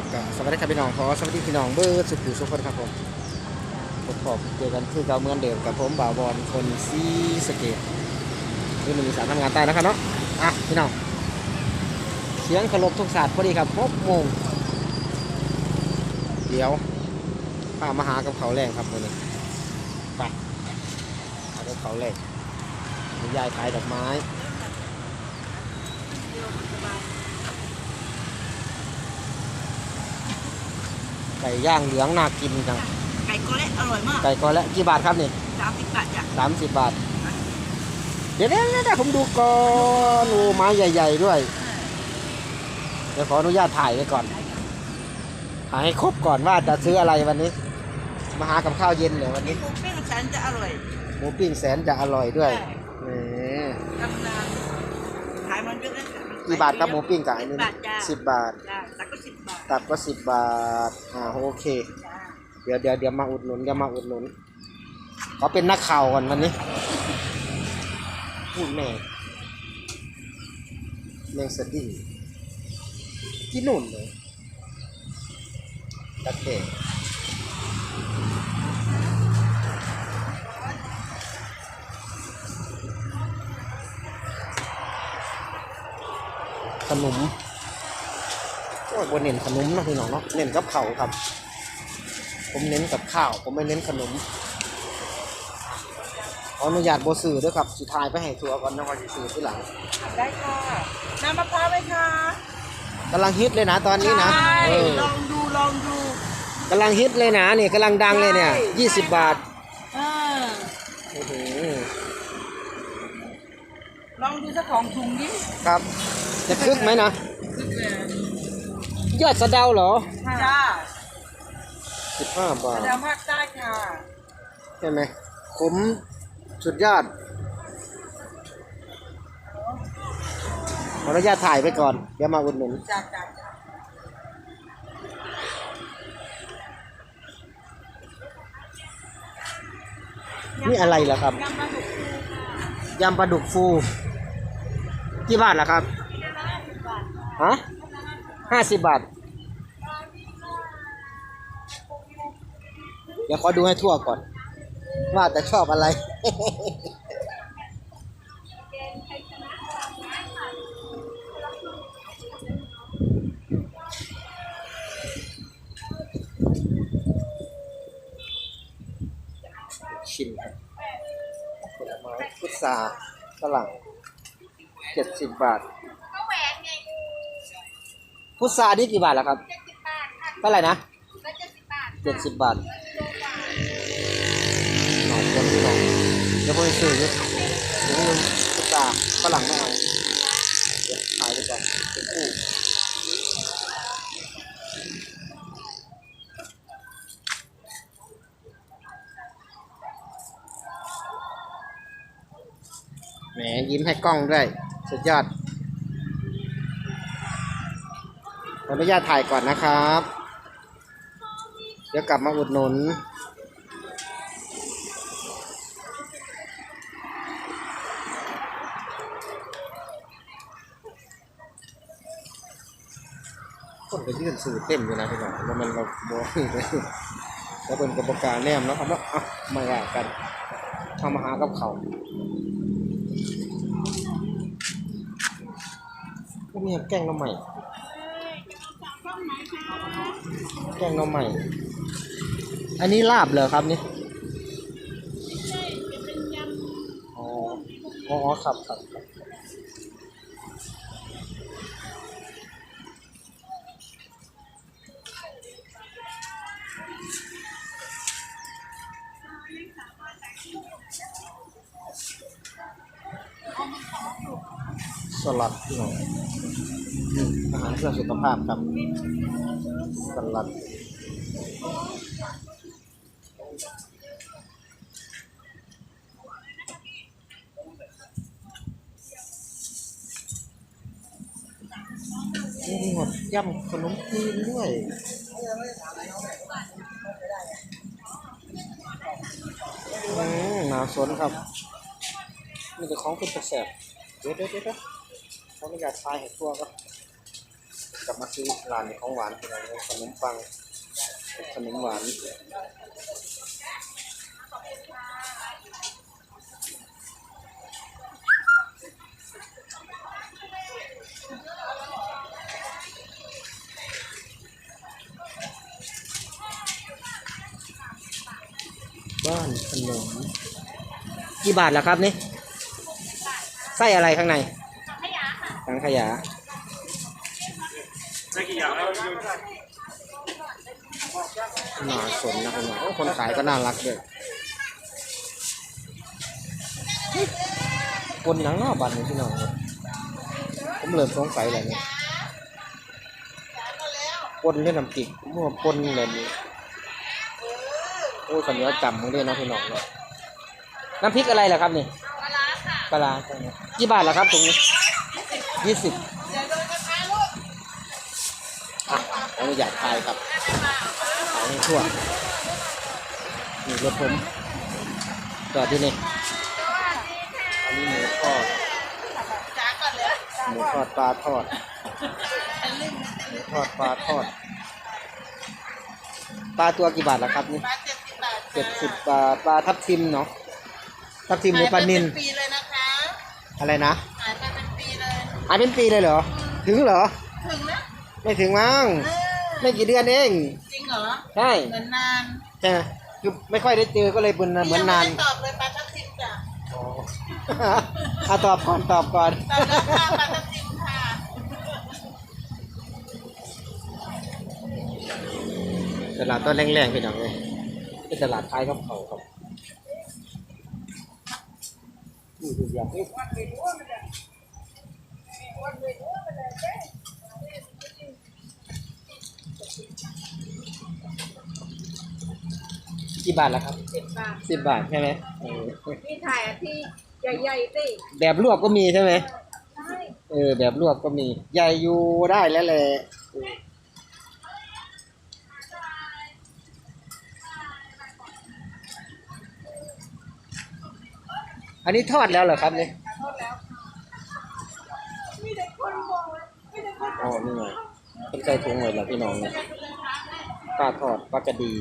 ครับกับสวัสดีครับพี่น้องขอสวัสดีพี่น้องเบอร์สุขุสุขคนครับผมผมขอบเจอกันคือเก่าเมือนเดิมกับผมบ่าวบอลคนซีสเกตคือหนึ่งสามทำงานใต้นะครับเนาะอะพี่น้องเสียงเคารพทุกศาสตร์พอดีครับหกโมงเดี๋ยวพามาหากับเขาแรงครับวันนี้ไปหากับเขาแรงยายขายดอกไม้ ไก่ย่างเหลืองน่ากินจัง ไก่ก็เล็กอร่อยมากไก่กอและกี่บาทครับนี่สามสิบบาทจ้ะสามสิบบาท เดี๋ยวเดี๋ยวเดี๋ยวผมดูก่อนโอ้ไม้ใหญ่ ๆ ด้วย เดี๋ยวขออนุญาตถ่ายไว้ก่อน ถ่ายให้ครบก่อนว่าจะซื้ออะไรวันนี้ มาหากับข้าวเย็นเลยวันนี้ หมูปิ้งฉันจะอร่อยหมูปิ้งแสนจะอร่อยด้วยแหมตำนานขายมันเยอะนะจ๊ะมัน กี่บาทครับหมูปิ้งกับอันสินี้บบาทจ้าสิบบาทจ้าตักก็สิบบาทตับก็สิบบาท อ่าโอเค จ้าเดี๋ยวเดี๋ยวเดี๋ยวมาอุดหนุนเดี๋ยวมาอุดหนุนเขาเป็นนักข่าวก่อนวันนี้พูดแม่แมงสดิ้งที่นู่นเลยตะเกีย ขนมโอ้ยบนเน้นขนมเนาะพี่น้องเนาะเน้นกับเขาวครับ ผมเน้นกับข้าว ผมไม่เน้นขนมขออนุญาตโบสื่อด้วยครับสุดท้ายไปให้ทัวร์ก่อนนะครจะสื่อที่หลัง ได้ค่ะ น้ำมะพร้าวไหมคะกำลังฮิตเลยนะตอนนี้นะใช่เออลองดูลองดูกำลังฮิตเลยนะนี่กำลังดังเลยเนี่ยใช่ยี่สิบบาทเออโอ้โห ลองดูสักของถุงดิครับ จะคึกไหมนะขึ้นเลยยอดสะเดาเหรอจ้าสิบห้าบาทแสดงภาคใต้ค่ะใช่ไหมขมสุดยอดขออนุญาตถ่ายไปก่อน เดี๋ยวมาอุดหนุนจ้าจ้าจ้านี่อะไรล่ะครับยำปลาดุกฟูค่ะยำปลาดุ กี่บาทล่ะครับฮะห้าสิบบาท เดี๋ยวขอดูให้ทั่วก่อน ว่าแต่ชอบอะไร ชิมครับผลไม้พุทราฝรั่ง เจ็ดสิบบาทพุทรานี่กี่บาทล่ะครับเท่าไหร่นะเจ็ดสิบบาทหน่อยคนหน่อยเดี๋ยวผมไปซื้อเนี่ยเดี๋ยวนึงพุทราฝรั่งไม่เอาเดี๋ยวขายไปก่อนเป็นคู่แหมยิ้มให้กล้องด้วย สุดยอดขออนุญาตถ่ายก่อนนะครับ เดี๋ยวกลับมาอุดหนุนคนก็ยื่นสื่อเต็มอยู่นะพี่น้องแล้วมันเราบอกเลยแล้วเป็นกระบการแนมแล้วครับเนาะอะมาว่ากันทำมาหากับเขา มีแกงน้ำใหม่ แกงน้ำใหม่ อันนี้ลาบเหรอครับนี่อ๋ออ๋อครับครับครับสลัดพี่อง อาหารเพื่อสุขภาพครับสลัดมีหมดย่ำขนมจีนด้วยอืมหนาสนครับมีแต่ของเป็นแสบเดี๋ยวเดี๋ยวเดี๋ยวขออนุญาตทายให้ทั่วก็ก ลับมาซื้อร้านของหวานพี่น้องขนมปังขนมหวานบ้านขนมกี่บาทแล้วครับนี่ไส้อะไรข้างในถังขยะได้ น่าสนนะคุณหมอโอ้คนขายก็น่ารักด้วยคนหนังนอกบัตรนี่พี่น้องเนี่ยผมเริ่มสงสัยแล้วเนี่ยปนด้วยน้ำจิกมั่วปนเลยนี่โอ้ยขันเหนี้จำมึงด้วยนะพี่น้องเนี่ยน้ำพริกอะไรล่ะครับนี่ปลาร้าค่ะปลาร้ากี่บาทล่ะครับถุงนี้ยี่สิบอะผมอยากทายครับ ขายให้ทั่วนี่รถผมจอดที่นี่อันนี้หมูทอดจ้าก่อนเลยหมูทอดปลาทอดหมูทอดปลาทอดปลาตัวกี่บาทล่ะครับนี่ปลาเจ็ดสิบบาทเจ็ดสิบบาทปลาทับทิมเนาะทับทิมหรือปลานินขยไปเป็นปีเลยนะคะอะไรนะขายไปเป็นปีเลยอ่านเป็นปีเลยเหรอ ถึงเหรอ ถึงนะไม่ถึงมั้งเออไม่กี่เดือนเองจริง เหรอใช่เหมือนนานใช่ไหมคือไม่ค่อยได้เจอก็เลยเป็นเหมือนนานยังไม่ได้ตอบเลยปลาทับทิมจ้ะอ๋ออะตอบก่อนตอบก่อนตอบแล้วค่ะปลาทับทิมค่ะตลาดต้นแรงๆพี่น้องเลยเป็นตลาดท้ายกับเขาครับนี่คืออย่างนี้ กี่บาทแล้วครับสิบบาทสิบบาทใช่ไหมเออนี่ถ่ายอันที่ใหญ่ๆสิแบบลวกก็มีใช่ไหมใช่เออ แบบลวกก็มี ใหญ่อยู่ได้แล้วแหละเอออันนี้ทอดแล้วเหรอครับเนี่ยโทษแล้วมีแต่คนบอกเลยมีแต่คนอ๋อนี่ไงเป็นใส่ถุงเลยเหรอพี่น้องเนี่ยปลาทอดปลากระดี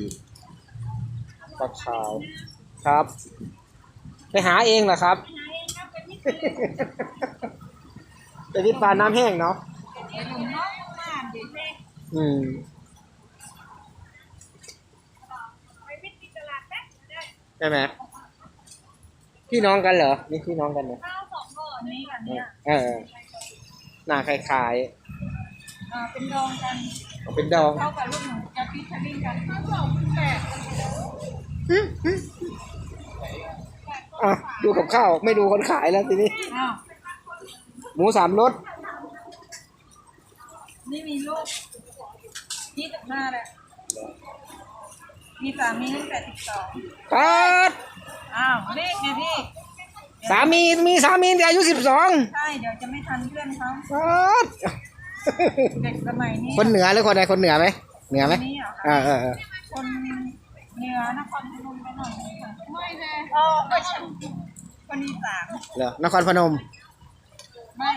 ปลาขาวครับ ไปหาเองเหรอครับ เป็นวิปลาน้ำแห้งเนาะเดี๋ยวหนุ่มน้องมากเดี๋ยวแม่อืมไปวิทย์ที่ตลาดแป๊บได้ใช่ไหมพี่น้องกันเหรอนี่พี่น้องกันเนอะข้าวสองห่อนี้กันเนี่ยเออหน้าคล้ายอ่าเป็นดองกันๆเอาเป็นดองเท่ากับลูกหนูจะพิชลิ่งกันข้าวสองแปด อะดูกับข้าว ไม่ดูคนขายแล้วทีนี้ อ้าวหมูสามรสนี่มีลูกยี่สิบห้าแหละมีสามีตั้งแต่สิบสองปัดอ้าวเลขไงพี่ สามีมีสามีแต่อายุสิบสองใช่เดี๋ยวจะไม่ทันเพื่อนเขาปัดเด็กสมัยนี้คนเหนือหรือคนใดคนเหนือไหมเหนือไหมนี่เหรอเออเออเออคน เหนือนครพนมไปหน่อยนึงค่ะไม่แน่อ๋อไม่ใช่คนอีสานเหรอนครพนม ไม่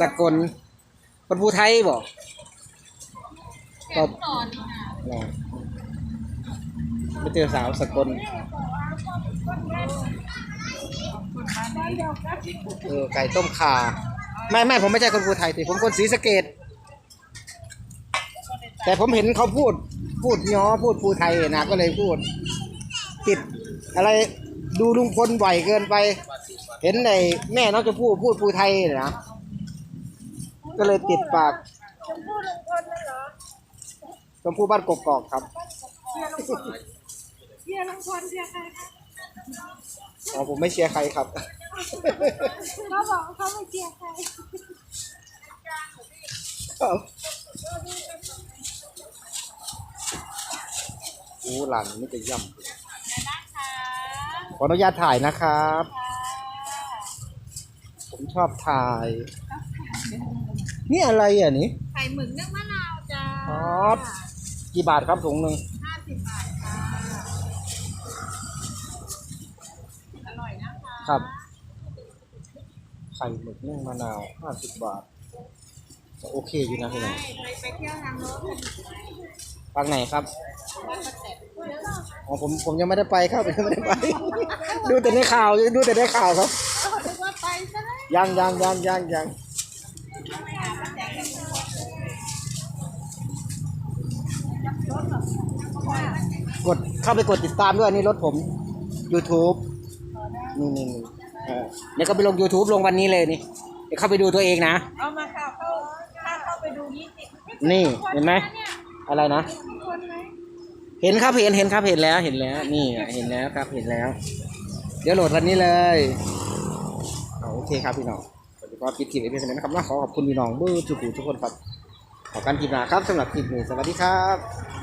สกลคนภูไทยบอกตบไม่เจอสาวสกลคนบ้านนี้เออไก่ต้มข่าไม่ไม่ผมไม่ใช่คนภูไทยแต่ผมคนศรีสะเกดแต่ผมเห็นเขาพูด พูดย้อพูดภูไทยนะก็เลยพูด ติดอะไรดูลุงพลบ่อยเกินไป เห็นในแม่น้องจะพูดพูดภูไทยนะก็เลยติดปากชมพู่ลุงพลนั่นเหรอชมพู่บ้านกกอกครับเชียร์ลุงพลเชียร์ลุงพลเชียร์ใครคะอ๋อผมไม่เชียร์ใครครับเขาบอกเขาไม่เชียร์ใคร หลังนี่จะย่นะคะำขออนุญาตถ่ายนะครับ ผมชอบถ่าย นี่อะไรอะนี่ไข่หมึกนึ่งมะนาวจ้าครับกี่บาทครับถุงหนึ่งห้าสิบบาทค่ะอร่อยนะคะครับไข่หมึกนึ่งมะนาวห้าสิบบาท โอเคอยู่นะพี่น้องไปไปเที่ยวทางโน้น กันฟังไหนครับบ้านประแตนอ๋อผมผมยังไม่ได้ไปครับผมยังไม่ได้ไป ดูแต่ในข่าวดูแต่ในข่าวครับเออนึกว่าไปซะแล้วยังยังยังยังยังกดเข้าไปกดติดตามด้วยนี่รถผม YouTube นี่นี่นี่เออเดี๋ยวก็ไปลง YouTube ลงวันนี้เลยนี่เดี๋ยวเข้าไปดูตัวเองนะ เอามาค่ะเข้าถ้าเข้าไปดูยี่สิบนี่เห็นไหม อะไรนะ เห็นครับเห็นเห็นครับเห็นแล้วเห็นแล้ว นี่เห็นแล้วครับเห็นแล้ว เดี๋ยวโหลดวันนี้เลยเอาโอเคครับพี่น้องสวัสดีครับคลิปคลิปเป็นเซนนะครับนะขอขอบคุณพี่น้องเบอร์ทุกผู้ทุกคนครับขอการกินนะครับสำหรับคลิปนี้สวัสดีครับ